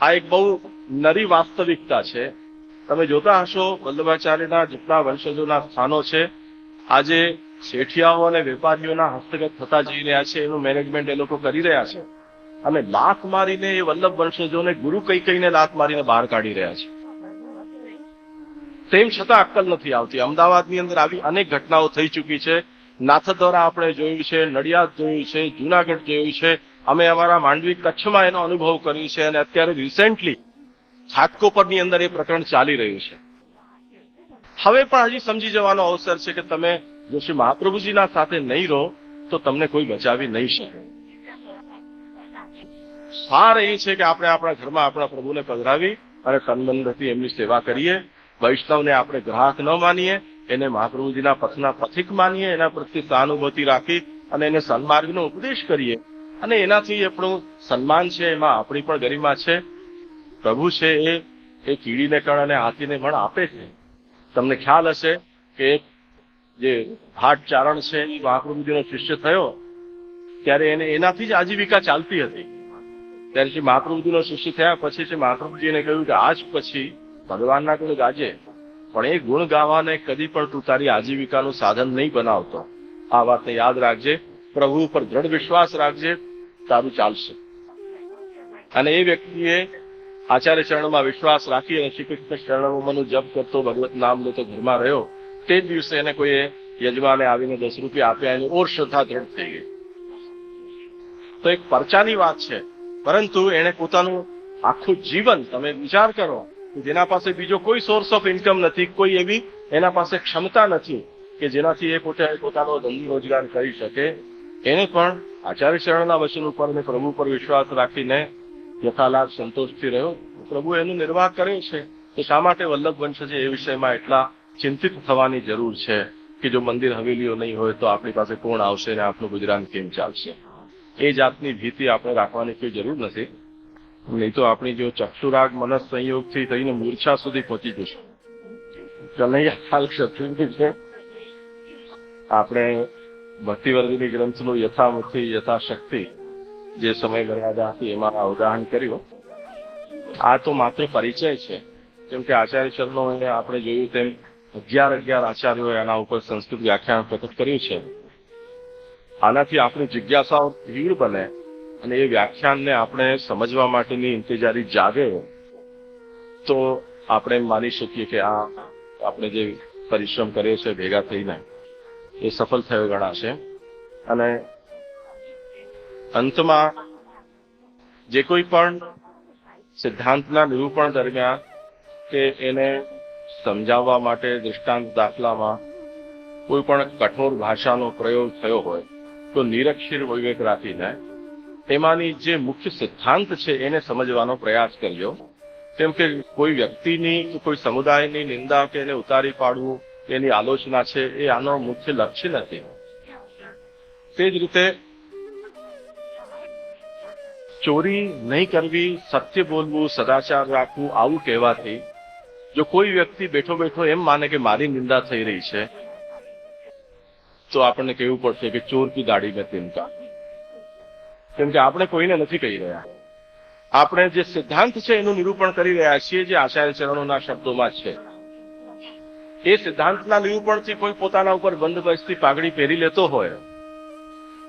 આ એક બહુ નરી વાસ્તવિકતા છે. તમે જોતા હશો વલ્લભાચાર્યના જેટલા વંશજોના સ્થાનો છે. આજે શેઠિયાઓ અને વેપારીઓના હસ્તગત થતા જઈ રહ્યા છે, એનું મેનેજમેન્ટ એ લોકો કરી રહ્યા છે. અને લાત મારીને એ વલ્લભ વંશજોને ગુરુ કઈ કઈને લાત મારીને બહાર કાઢી રહ્યા છે. તેમ છતાં અક્કલ નથી આવતી. અમદાવાદની અંદર આવી અનેક ઘટનાઓ થઈ ચૂકી છે. નાથદ્વારા આપણે જોયું છે, નડિયાદ જોયું છે, જુનાગઢ જોયું છે. અમે અમારા માંડવી કચ્છમાં એનો અનુભવ કર્યો છે અને અત્યારે રિસેન્ટલી ઘાટકોપરની અંદર એ પ્રકરણ ચાલી રહ્યું છે. હવે પણ હજી સમજી જવાનો અવસર છે કે તમે જો શ્રી મહાપ્રભુજીના સાથે નહીં રહો, તો તમને કોઈ બચાવી નહીં શકે. સાર એ છે કે આપણે આપણા ઘરમાં આપણા પ્રભુને પધરાવી અને તનબંધથી એમની સેવા કરીએ. વૈષ્ણવને આપણે ગ્રાહક ન માનીએ, એને મહાપ્રભુજીના પથના પથિક માનીએ, એના પ્રત્યે સહાનુભૂતિ રાખી અને એને સન્માર્ગનો ઉપદેશ કરીએ. અને એનાથી આપણું સન્માન છે, એમાં આપણી પણ ગરિમા છે. પ્રભુ છે એ એ કીડીને કણ અને હાથીને મણ આપે છે. તમને ખ્યાલ હશે કે જે ભાટ ચારણ છે, એ મહાપ્રભુજીનો શિષ્ય થયો, ત્યારે એને એનાથી જ આજીવિકા ચાલતી હતી. ત્યારે શ્રી મહાપ્રભુજીનો શિષ્ય થયા પછી શ્રી મહાપ્રભુજીને કહ્યું કે આજ પછી ભગવાનના ગુણ ગાજે, પણ એ ગુણ ગાવાને કદી પણ તું તારી આજીવિકાનું સાધન નહીં બનાવતો. આ વાતને યાદ રાખજે. પ્રભુ ઉપર દ્રઢ વિશ્વાસ રાખજે. તારું ચાલશે. અને એ વ્યક્તિએ આચાર્ય ચરણમાં વિશ્વાસ રાખી અને શ્રી કૃષ્ણ ચરણોમાંનું જપ કરતો ભગવત નામ લેતો ઘરમાં રહ્યો, તે જ દિવસે એને કોઈએ યજમાને આવીને દસ રૂપિયા આપ્યા, એની ઓર શ્રદ્ધા દ્રઢ થઈ ગઈ. તો એક પરચાની વાત છે, પરંતુ એને પોતાનું આખું જીવન તમે વિચાર કરો જેના પાસે બીજો કોઈ સોર્સ ઓફ ઇન્કમ નથી, કોઈ એવી એના પાસે ક્ષમતા નથી કે જેનાથી એ પોતે પોતાનો ધંધો રોજગાર કરી શકે. એને પણ આચાર્ય ચરણના વચન ઉપર અને પ્રભુ પર વિશ્વાસ રાખીને યથાલાભ સંતોષથી રહ્યો. પ્રભુ એનું નિર્વાહ કરે છે તો શા માટે વલ્લભ વંશ છે એ વિષયમાં એટલા ચિંતિત થવાની જરૂર છે કે જો મંદિર હવેલીઓ નહીં હોય તો આપણી પાસે કોણ આવશે અને આપણું ગુજરાન કેમ ચાલશે? એ જાતની ભીતિ આપણે રાખવાની કોઈ જરૂર નથી. નહીં તો આપણી જો ચક્ષુરાગ મનસ સંયોગથી થઈને મૂર્છા સુધી પહોંચી જશે. કનૈયા હાલ ક્ષત્રિય છે. આપણે ભક્તિવર્ગની ગ્રંથનું યથામુખી યથાશક્તિ જે સમય મર્યાદા હતી એમાં અવગાહન કર્યું. આ તો માત્ર પરિચય છે. કેમ કે આચાર્ય ચરણો આપણે જોયું તેમ અગિયાર અગિયાર આચાર્યોએ આના ઉપર સંસ્કૃત વ્યાખ્યાન પ્રગટ કર્યું છે. આનાથી આપણી જિજ્ઞાસાઓ ભીડ બને અને એ વ્યાખ્યાનને આપણે સમજવા માટેની ઇંતજારી જાગે તો આપણે માની શકીએ કે આ આપણે જે પરિશ્રમ કરીએ છીએ ભેગા થઈને એ સફળ થયો ગણાશે અને અંતમાં જે કોઈ પણ સિદ્ધાંતના નિરૂપણ દરમિયાન કે એને સમજાવવા માટે દૃષ્ટાંત દાખલામાં કોઈ પણ કઠોર ભાષાનો પ્રયોગ થયો હોય, તો નિરક્ષીર વિવેક રાખીને એમાંની જે મુખ્ય સિદ્ધાંત છે એને સમજવાનો પ્રયાસ કરજો કેમ કે કોઈ વ્યક્તિની કોઈ સમુદાયની નિંદા કે એને ઉતારી પાડવું એની આલોચના છે, એ આનો મુખ્ય લક્ષ્ય નથી. તે જ રીતે ચોરી નહીં કરવી, સત્ય બોલવું, સદાચાર રાખવું, આવું કહેવાથી જો કોઈ વ્યક્તિ બેઠો બેઠો એમ માને કે મારી નિંદા થઈ રહી છે, તો આપણને કહેવું પડશે કે ચોર કી દાઢી મેં તિનકા કેમ કે આપણે કોઈને નથી કહી રહ્યા. આપણે જે સિદ્ધાંત છે એનું નિરૂપણ કરી રહ્યા છીએ, જે આચાર્ય ચરણોના શબ્દોમાં છે. એ સિદ્ધાંતના નિરૂપણથી કોઈ પોતાના ઉપર બંદોબસ્તી પાઘડી પહેરી લેતો હોય,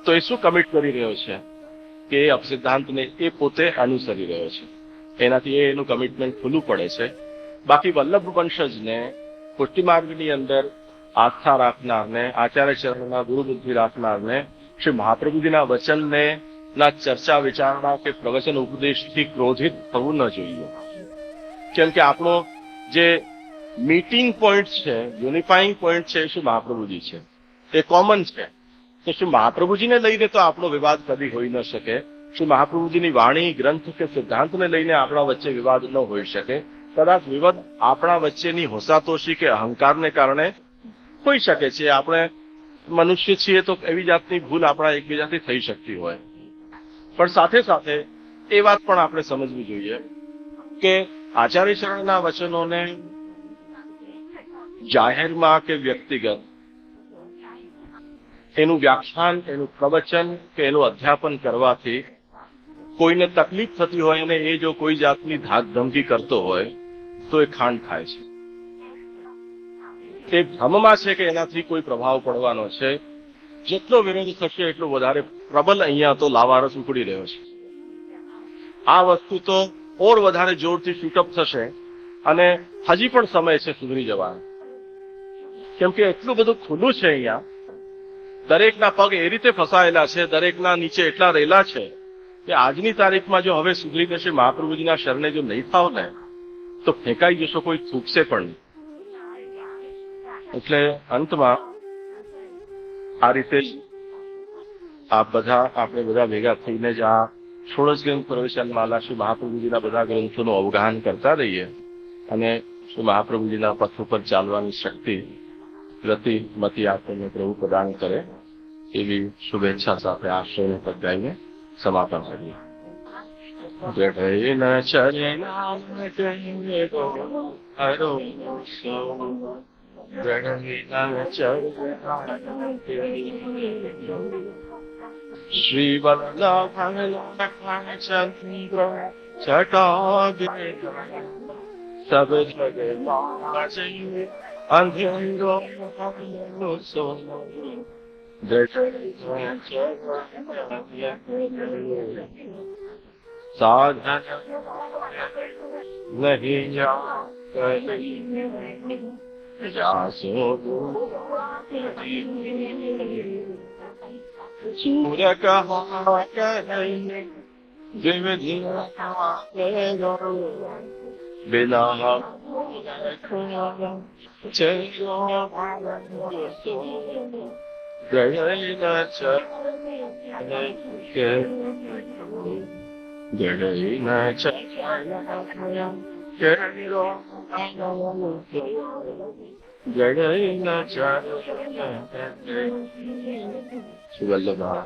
તો એ શું કમિટ કરી રહ્યો છે કે એ અપસિદ્ધાંતને એ પોતે અનુસરી રહ્યો છે? એનાથી એનું કમિટમેન્ટ ખુલ્લું પડે છે. બાકી વલ્લભ વંશજને પુષ્ટિ માર્ગની અંદર આસ્થા રાખનારને, આચાર્ય ચરણના ગુરુબુદ્ધિ રાખનારને, શ્રી મહાપ્રભુજીના વચનને ના ચર્ચા વિચારણા કે પ્રવચન ઉપદેશથી ક્રોધિત થવું ન જોઈએ. કેમ કે આપણો જે મીટિંગ પોઈન્ટ છે યુનિફાઈંગ પોઈન્ટ છે શું મહાપ્રભુજી છે. એ કોમન છે. તો શું મહાપ્રભુજીને લઈને તો આપણો વિવાદ કદી હોઈ ન શકે. શ્રી મહાપ્રભુજીની વાણી, ગ્રંથ કે સિદ્ધાંતને લઈને આપણા વચ્ચે વિવાદ ન હોઈ શકે. કદાચ વિવાદ આપણા વચ્ચેની હોસાતોષી કે અહંકારને કારણે હોઈ શકે છે. આપણે મનુષ્ય છીએ તો એવી જાતની ભૂલ આપણા એકબીજાથી થઈ શકતી હોય. પણ સાથે સાથે એ વાત પણ આપણે સમજવી જોઈએ કે આચાર્ય શરણના વચનોને જાહેરમાં કે વ્યક્તિગત? એનું વ્યાખ્યાન, એનું પ્રવચન કે એનું અધ્યાપન કરવાથી કોઈને તકલીફ થતી હોય અને એ જો કોઈ જાતની ધાક ધમકી કરતો હોય, તો એ ખાંડ ખાય છે. એ ભ્રમમાં છે કે એનાથી કોઈ પ્રભાવ પડવાનો છે? જેટલો વિરોધ થશે, એટલો વધારે પ્રબલ અહીંયા તો લાવારસ ઉકળી રહ્યો છે. આ વસ્તુ તો ઓર વધારે જોરથી શૂટઅપ થશે અને હજી પણ સમય છે સુધરી જવાનો. કેમ કે એટલું બધું ખુલ્લું છે અહીંયા. દરેકના પગ એ રીતે ફસાયેલા છે, દરેકના નીચે એટલા રહેલા છે કે આજની તારીખમાં જો હવે સુધરી જશે મહાપ્રભુજીના શરણે જો નહીં થાવ ને, તો ફેંકાઈ જશો કોઈ થૂકશે પણ એટલે અંતમાં આ રીતે આપ બધા, આપણે બધા ભેગા થઈને જ આ ષોડશ ગ્રંથ પ્રવેશન માલા શ્રી મહાપ્રભુજીના બધા ગ્રંથોનું અવગાહન કરતા રહીએ અને શ્રી મહાપ્રભુજીના પથ ઉપર ચાલવાની શક્તિ ગતિ મતિ આપણને પ્રભુ પ્રદાન કરે એવી શુભેચ્છા સાથે આશ્રયને પધરાઈને સમાપન કરીએ જડૈન ચરણામ જય હરો શ્રી વલ્લભચંદ્ર ચટાગે સબ જગે અંધેરો સો સાધન નહીં જાસો સૂર્ય કહા કહે જીવ બિના વલ્લભા